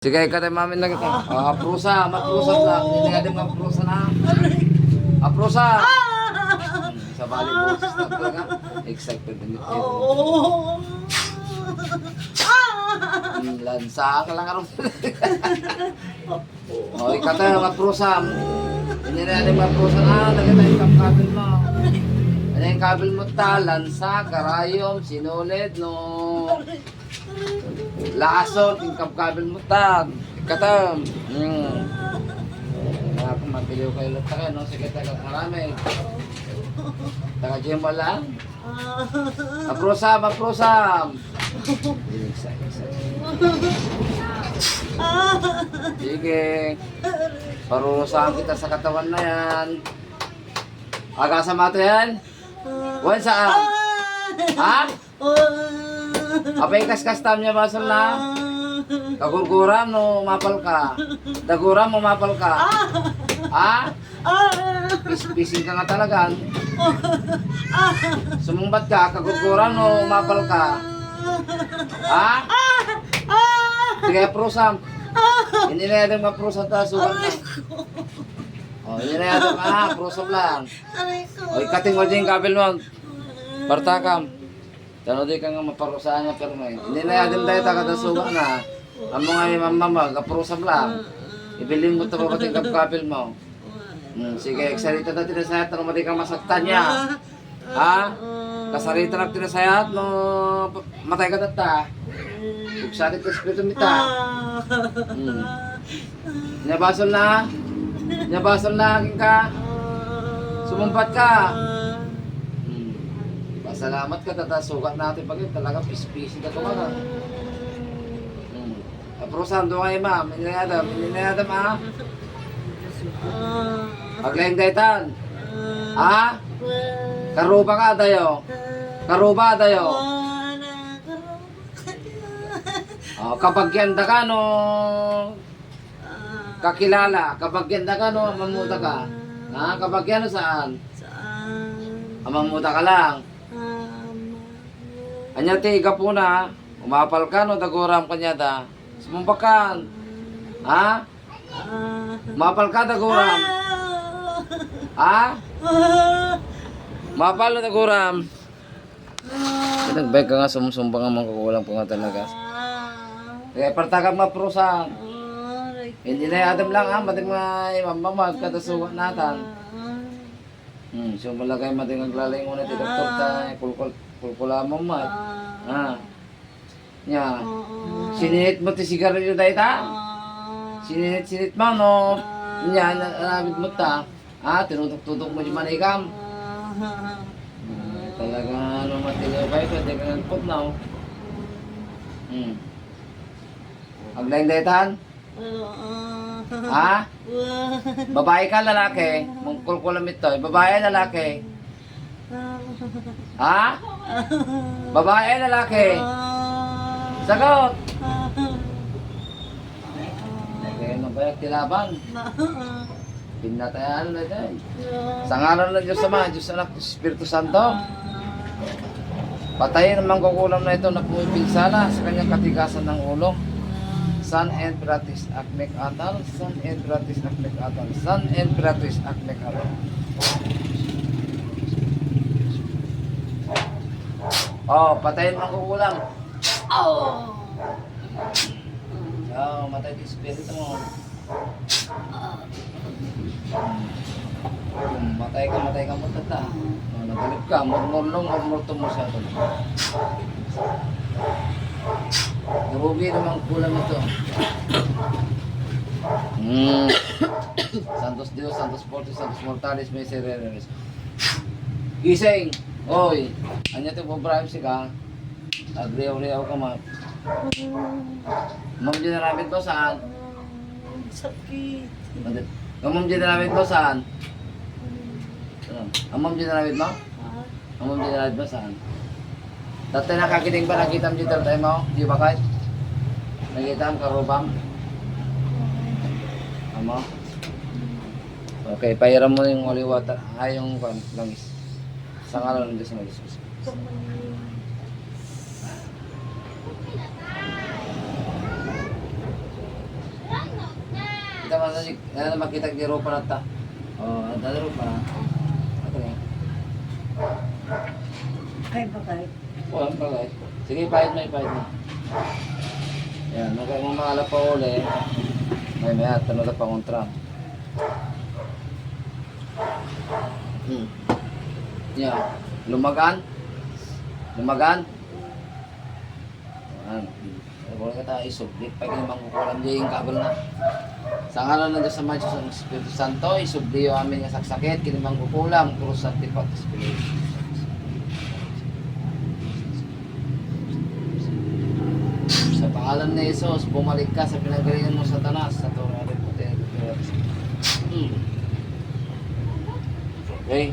Sige, ikatay mamin na kita. Ah, aprusa, matrusa lang. Hindi nga din maprusa na. Aprusa! Sa bali boses na talaga. Excited din ito. Oh. Lansa ka lang araw. oh, ikatay, matrusa. Hindi na din maprusa na. Nagkita yung kabel mo. Ano yung kabel mo ta? Lansa, karayom, sinulid, no. Lason, yung kabel mo ta. Ikatam. Hmm. Kaya kung mapiliw kayo lang no? Sige, taga marami. Taga dyan mo lang. Aprosam, aprosam. Isa. Sige. Parurusahan kita sa katawan na yan. Aga sa mato yan? Wan saan? Ha? Apay kas-kastam niya basal na? Kagurguram no mapal ka. Daguram mo mapal ka. Ha? Pis-pising ka nga talaga. Sumumbat ka, kagurguram no mapal ka. Ha? Sige, prosam. Hindi na yan maprosam ta, sugal na. Oh, hindi na yan ah, prosam lang. O, ikating mo yung kabel mo. Bartakam. Tano di ka nga maparusahan nga pero may. Hindi na yan tayo takadasuga na. Ang mga imamama, kaprosam lang. Ibilin mo ito pa pati kabel mo. Hmm, sige, eksarita na tinasayat na madi kang masaktan niya. Ha? Kasarita na tinasayat no matay ka tata. Buksalit ka espiritu mita. Hmm. Nabasol na. Nabasol na aking ka. Sumumpat ka. Pasalamat ka tata sukat natin pag yun talaga pispisi ka ka. Hmm. Aprosan do kay ma'am, inayadam, inayadam ha. Paglayang daytan. Ha? Karuba ka dayo. Karuba dayo. Oh, kapag yanda ka no kakilala, kapag yanda ka no mamuta ka. Ha? Kapag yan saan? Amamuta ka lang. Anya ti po na, umapal ka no daguram kanya da. Sumumbakan. Ha? Umapal ka daguram. Ha? Mapal na daguram. Nagbay ka nga sumusumba nga mga kukulang pa nga talaga. Kaya partakag maprusan. Hindi na adam lang ha, mating mga imamamag katasuwa natin. Hmm, so malagay mating ang lalay muna ti doktor ta, kulkula mo mat. Ha. Nya. Sinit mo ti sigarilyo dahil ta? Sinit sinit mo no. Nya nalabit mo ta. Ha, tinutok-tutok mo di manikam. Hmm, talaga ano matiliw kayo, pwede ka ng put now. Hmm. Aglaing daytan? Ha? Babae ka, lalaki? Mungkul-kulam ito. Babae, lalaki? Ha? Babae, lalaki? Sagot! Kaya nang bayak tilaban. Pinatayan na dyan. Sa ngalan ng Diyos Ama, Diyos Anak, Espiritu Santo. Patayin ang mangkukulam na ito na pumipinsala sa kanyang katigasan ng ulo. San and Pratis Akmek Atal, San and Pratis Akmek Atal, San and Pratis Akmek Atal. Oh, patayin ang kukulam. Oh! Oh, matay di espiritu mo. Hmm, matay ka, matay ka mo tata. Oh, nagulip ka, murmurlong, murmurto mo siya. Narugi naman kulang ito. Mm. Santos Dios, Santos Fortis, Santos Mortalis, Misereres. Gising! Oy! Anya to po si ka? Agriyaw-riyaw ka ma. Ma'am dyan namin to saan? Sakit. Ma'am dyan namin to saan? Ang ma'am dyan namin mo? Ang ma'am dyan namin mo saan? Dati nakakiting ba nakita mo dito tayo mo? Di ba kahit? Nakita mo karubam? Amo? Okay, pahiram mo yung holy water. Ay, yung langis. Sa ngalan ng Diyos ng Jesus. ano si ano makita giro pa ta. Oh, dalo pa. Okay. Ay, bakay. Oh, ang bagay. Sige, pahit mo, pahit mo. Yan, nung kayo mga pa uli, may may at tanong na pa kontra. Hmm. Yan. Lumagan. Lumagan. Yan. Wala ka tayo isublik. Pag naman kukulam diya yung kabal na. Sa ngalan ng Diyos sa Madyo sa Espiritu Santo, isubliyo amin nga saksakit, kinimang kukulam, krus at tipat Espiritu. Sa pangalan ni Jesus, bumalik ka sa pinagalingan mo sa tanas sa Torah. Hmm. Okay?